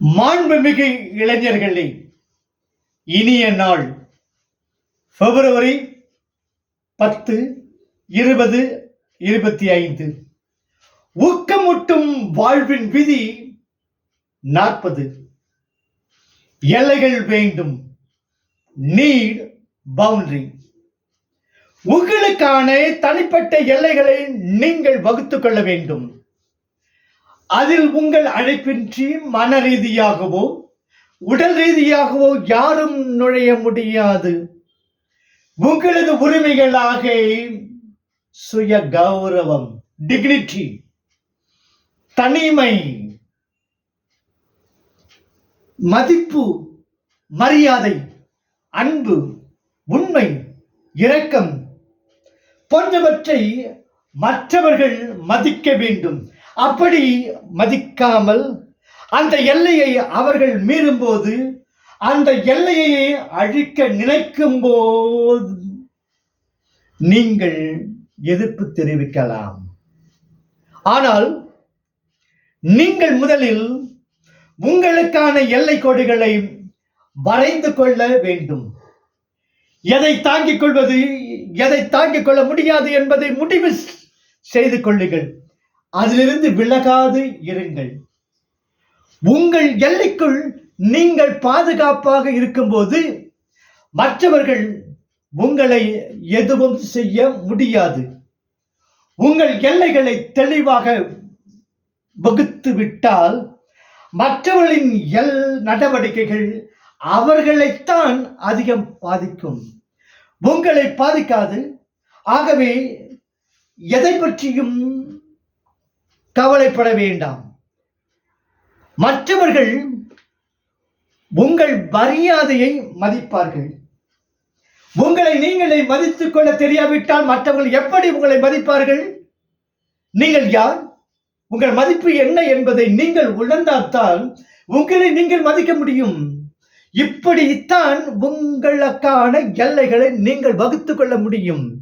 மாண்புமிகு இளைஞர்களே இனிய நாள். பிப்ரவரி பத்து இருபது இருபத்தி ஐந்து. ஊக்கமூட்டும் வாழ்வின் விதி நாற்பது. எல்லைகள் வேண்டும். Need boundary. உங்களுக்கான தனிப்பட்ட எல்லைகளை நீங்கள் வகுத்துக் கொள்ள வேண்டும். அதில் உங்கள் அழைப்பின்றி மன ரீதியாகவோ உடல் ரீதியாகவோ யாரும் நுழைய முடியாது. உங்களது உரிமைகளாக சுய கௌரவம் டிக்னிட்டி தனிமை மதிப்பு மரியாதை அன்பு உண்மை இரக்கம் போன்றவற்றை மற்றவர்கள் மதிக்க வேண்டும். அப்படி மதிக்காமல் அந்த எல்லையை அவர்கள் மீறும்போது அந்த எல்லையை அழிக்க நினைக்கும் போது நீங்கள் எதிர்ப்பு தெரிவிக்கலாம். ஆனால் நீங்கள் முதலில் உங்களுக்கான எல்லை கோடுகளை வரைந்து கொள்ள வேண்டும். எதை தாங்கிக் கொள்வது எதை தாங்கிக் கொள்ள முடியாது என்பதை முடிவு செய்து கொள்ளுங்கள். அதிலிருந்து விலகாது இருங்கள். உங்கள் எல்லைக்குள் நீங்கள் பாதுகாப்பாக இருக்கும்போது மற்றவர்கள் உங்களை எதுவும் செய்ய முடியாது. உங்கள் எல்லைகளை தெளிவாக வகுத்து விட்டால் மற்றவர்களின் எல் நடவடிக்கைகள் அவர்களைத்தான் அதிகம் பாதிக்கும். உங்களை பாதிக்காது. ஆகவே எதை பற்றியும் கவலைப்பட வேண்டாம். மற்றவர்கள் உங்கள் மரியாதையை மதிப்பார்கள். உங்களை நீங்களே மதித்துக் கொள்ள தெரியாவிட்டால் மற்றவர்கள் எப்படி உங்களை மதிப்பார்கள்? நீங்கள் யார்? உங்கள் மதிப்பு என்ன என்பதை நீங்கள் உணர்ந்தால்தான் உங்களை நீங்கள் மதிக்க முடியும். இப்படித்தான் உங்களுக்கான எல்லைகளை நீங்கள் வகுத்துக் கொள்ள முடியும்.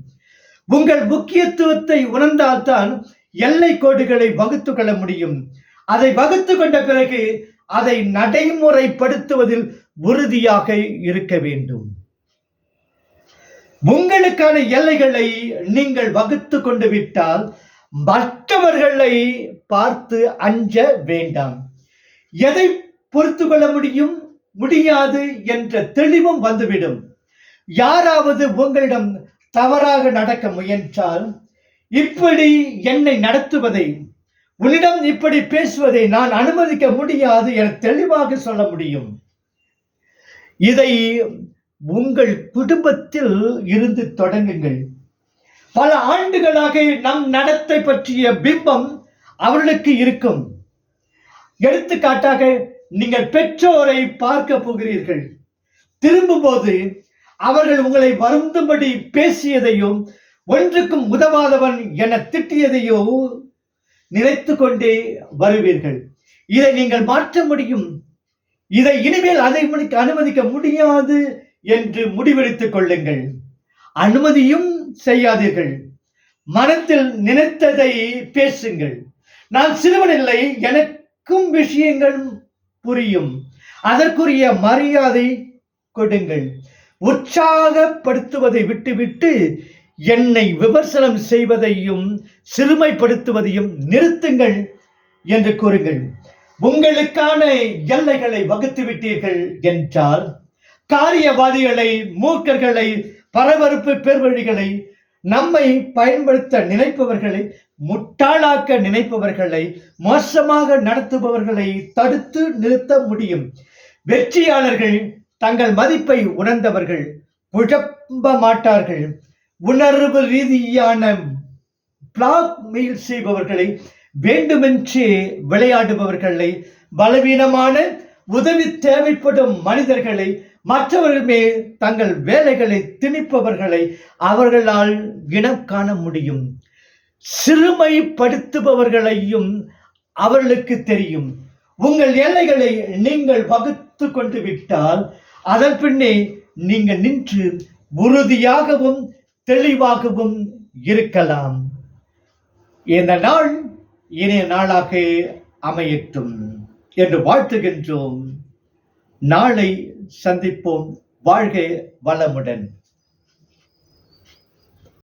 உங்கள் முக்கியத்துவத்தை உணர்ந்தால்தான் எல்லை கோடுகளை வகுத்து கொள்ள முடியும். அதை வகுத்து கொண்ட பிறகு அதை நடைமுறைப்படுத்துவதில் உறுதியாக இருக்க வேண்டும். உங்களுக்கான எல்லைகளை நீங்கள் வகுத்து கொண்டு விட்டால் மற்றவர்களை பார்த்து அஞ்ச வேண்டாம். எதை பொறுத்து கொள்ள முடியும்? முடியாது என்ற தெளிவும் வந்துவிடும். யாராவது உங்களிடம் தவறாக நடக்க முயன்றால் இப்படி என்னை நடத்துவதை உன்னிடம் இப்படி பேசுவதை நான் அனுமதிக்க முடியாது என தெளிவாக சொல்ல முடியும். இதை உங்கள் குடும்பத்தில் இருந்து தொடங்குங்கள். பல ஆண்டுகளாக நம் நடத்தை பற்றிய பிம்பம் அவர்களுக்கு இருக்கும். எடுத்துக்காட்டாக நீங்கள் பெற்றோரை பார்க்க போகிறீர்கள். திரும்பும்போது அவர்கள் உங்களை வருந்தும்படி பேசியதையும் ஒன்றுக்கும் உதவாதவன் என திட்டியதையோ நினைத்து கொண்டே வருவீர்கள். இதை நீங்கள் மாற்ற முடியும். இதை இனிமேல் அதை அனுமதிக்க முடியாது என்று முடிவெடுத்துக் கொள்ளுங்கள். அனுமதியும் செய்யாதீர்கள். மனத்தில் நினைத்ததை பேசுங்கள். நான் சிறுவனில்லை எனக்கும் விஷயங்கள் புரியும். அதற்குரிய மரியாதை கொடுங்கள். உற்சாகப்படுத்துவதை விட்டுவிட்டு என்னை விமர்சனம் செய்வதையும் சிறுமைப்படுத்துவதையும் நிறுத்துங்கள் என்று கூறுங்கள். உங்களுக்கான எல்லைகளை வகுத்து விட்டீர்கள் என்றால் காரியவாதிகளை மூர்க்கர்களை பரபரப்பு பேர்வழிகளை நம்மை பயன்படுத்த நினைப்பவர்களை முட்டாளாக்க நினைப்பவர்களை மோசமாக நடத்துபவர்களை தடுத்து நிறுத்த முடியும். வெற்றியாளர்கள் தங்கள் மதிப்பை உணர்ந்தவர்கள் குழப்ப மாட்டார்கள். உணர்வு ரீதியான பிளாக் மெயில் செய்பவர்களை வேண்டுமென்றே விளையாடுபவர்களை பலவீனமான உதவி தேவைப்படும் மனிதர்களை மற்றவர்கள் மேல் தங்கள் வேலைகளை திணிப்பவர்களை அவர்களால் இனம் காண முடியும். சிறுமைப்படுத்துபவர்களையும் அவர்களுக்கு தெரியும். உங்கள் எல்லைகளை நீங்கள் வகுத்து கொண்டு விட்டால் அதன் பின்னே நீங்கள் நின்று உறுதியாகவும் தெளிவாகவும் இருக்கலாம். இந்த நாள் இனிய நாளாக அமையட்டும் என்று வாழ்த்துகின்றோம். நாளை சந்திப்போம். வாழ்க வளமுடன்.